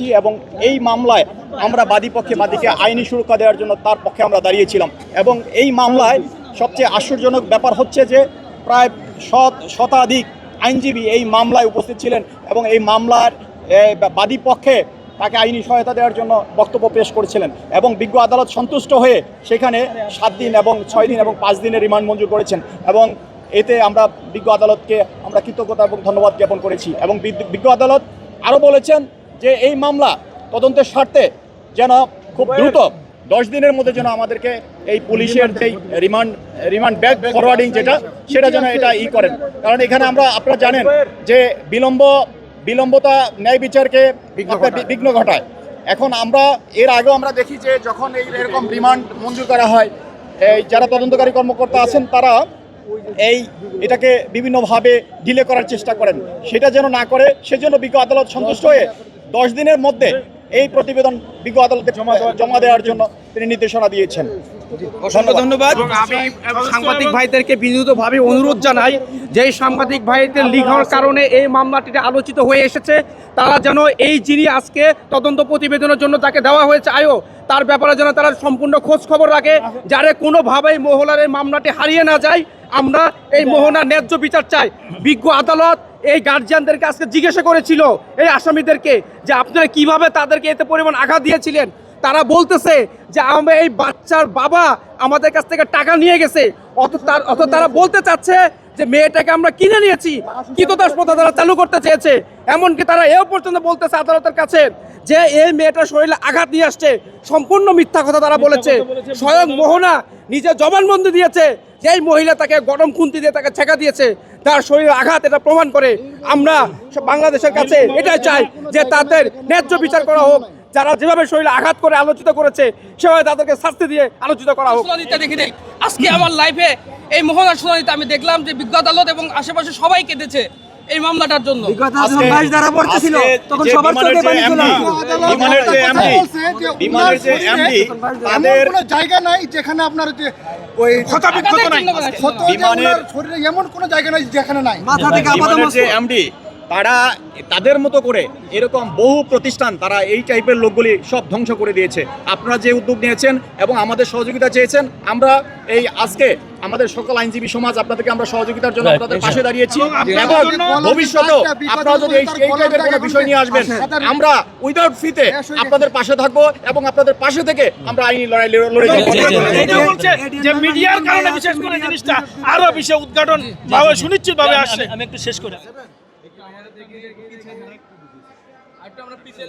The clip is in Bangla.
এবং এই মামলায় আমরা বাদী পক্ষে বাদীকে আইনি সুরক্ষা দেওয়ার জন্য তার পক্ষে আমরা দাঁড়িয়েছিলাম। এবং এই মামলায় সবচেয়ে আশ্চর্যজনক ব্যাপার হচ্ছে যে প্রায় শত শতাধিক আইনজীবী এই মামলায় উপস্থিত ছিলেন এবং এই মামলার বাদী পক্ষে তাকে আইনি সহায়তা দেওয়ার জন্য বক্তব্য পেশ করেছিলেন এবং বিজ্ঞ আদালত সন্তুষ্ট হয়ে সেখানে সাত দিন এবং ছয় দিন এবং পাঁচ দিনের রিমান্ড মঞ্জুর করেছেন এবং এতে আমরা বিজ্ঞ আদালতকে, আমরা কৃতজ্ঞতা এবং ধন্যবাদ জ্ঞাপন করেছি এবং বিজ্ঞ আদালত আরও বলেছেন যে এই মামলা তদন্তের স্বার্থে যেন খুব দ্রুত দশ দিনের মধ্যে যেন আমাদেরকে এই পুলিশের যেই রিমান্ড রিমান্ড ব্যাক ফরওয়ার্ডিং যেটা সেটা যেন এটা ই করেন। কারণ এখানে আমরা আপনারা জানেন যে বিলম্ব বিলম্বতা ন্যায় বিচারকে বিঘ্ন ঘটায়। এখন আমরা এর আগেও আমরা দেখি যে যখন এই এরকম রিমান্ড মঞ্জুর করা হয় এই যারা তদন্তকারী কর্মকর্তা আছেন তারা এই এটাকে বিভিন্নভাবে ডিলে করার চেষ্টা করেন। সেটা যেন না করে সেজন্য বিজ্ঞ আদালত সন্তুষ্ট হয়ে দশ দিনের মধ্যে এই প্রতিবেদন বিজ্ঞ আদালতে জমা দেওয়ার জন্য তিনি নির্দেশনা দিয়েছেন। অসংখ্য ধন্যবাদ। আমি সাংবাদিক ভাইদেরকে বিনীতভাবে অনুরোধ জানাই যে সাংবাদিক ভাইদের লিখার কারণে এই মামলাটিতে আলোচিত হয়ে এসেছে তারা যেন এই যিনি আজকে তদন্ত প্রতিবেদনের জন্য তাকে দেওয়া হয়েছে আয়ো তার ব্যাপারে যেন তারা সম্পূর্ণ খোঁজ খবর রাখে যারে কোনোভাবেই মহলার এই মামলাটি হারিয়ে না যায়। আমরা এই মোহনার ন্যায্য বিচার চাই। বিজ্ঞ আদালত এই গার্জিয়ানদেরকে আজকে জিজ্ঞাসা করেছিল এই আসামিদেরকে যে আপনারা কীভাবে তাদেরকে এতে পরিমাণ আঘাত দিয়েছিলেন? তারা বলতেছে যে আমরা এই বাচ্চার বাবা আমাদের কাছ থেকে টাকা নিয়ে গেছে। অত তার অত তারা বলতে চাচ্ছে যে মেয়েটাকে আমরা কিনে নিয়েছি। কৃতদাস প্রথা তারা চালু করতে চেয়েছে। এমনকি তারা এও পর্যন্ত বলতেছে আদালতের কাছে যে এই মেয়েটার শরীরে আঘাত নিয়ে আসছে। সম্পূর্ণ মিথ্যা কথা তারা বলেছে। স্বয়ং মোহনা নিজে জবানবন্দি দিয়েছে যে এই মহিলা তাকে গরম খুন্তি দিয়ে তাকে ছেঁকা দিয়েছে। তার শরীরে আঘাত এটা প্রমাণ করে। আমরা বাংলাদেশের কাছে এটাই চাই যে তাদের ন্যায্য বিচার করা হোক। যারা যেভাবে শরীরে আঘাত করে আলোচিত করেছে সেভাবে তাদেরকে শাস্তি দিয়ে আলোচিত করা হোক। দেখি নেই আজকে আমার লাইফে এই মোহনার শুনানিতে আমি দেখলাম যে বিজ্ঞ আদালত এবং আশেপাশে সবাই কেঁদেছে এই মামলাটার জন্য। জায়গা নাই যেখানে আপনার ওই নাই। শরীরে এমন কোনো জায়গা নাই যেখানে নাই। মাথা থেকে এমডি তারা তাদের মতো করে এরকম বহু প্রতিষ্ঠান তারা এই টাইপের লোকগুলি সব ধ্বংস করে দিয়েছে। আপনারা যে উদ্যোগ নিয়েছেন এবং আমাদের সহযোগিতা চেয়েছেন আমরা এই আজকে আমাদের সকল আইনজীবী সমাজ আপনাদেরকে আমরা সহযোগিতার জন্য আপনাদের পাশে দাঁড়িয়েছি। এবং ভবিষ্যতেও আপনারা যদি এই টাইপের কোনো বিষয় নিয়ে আসবেন আমরা উইদাউট ফিতে আপনাদের পাশে থাকব এবং আপনাদের পাশে থেকে আমরা আইনি লড়াই লড়ে যাব। যে মিডিয়ার কারণে বিশেষ করে জিনিসটা আরও বেশি উদ্ঘাটন ভাবে সুনিশ্চিত ভাবে আসছে। আমি একটু শেষ করি। থেকে পিছিয়ে থাকি আর আমরা পিছিয়ে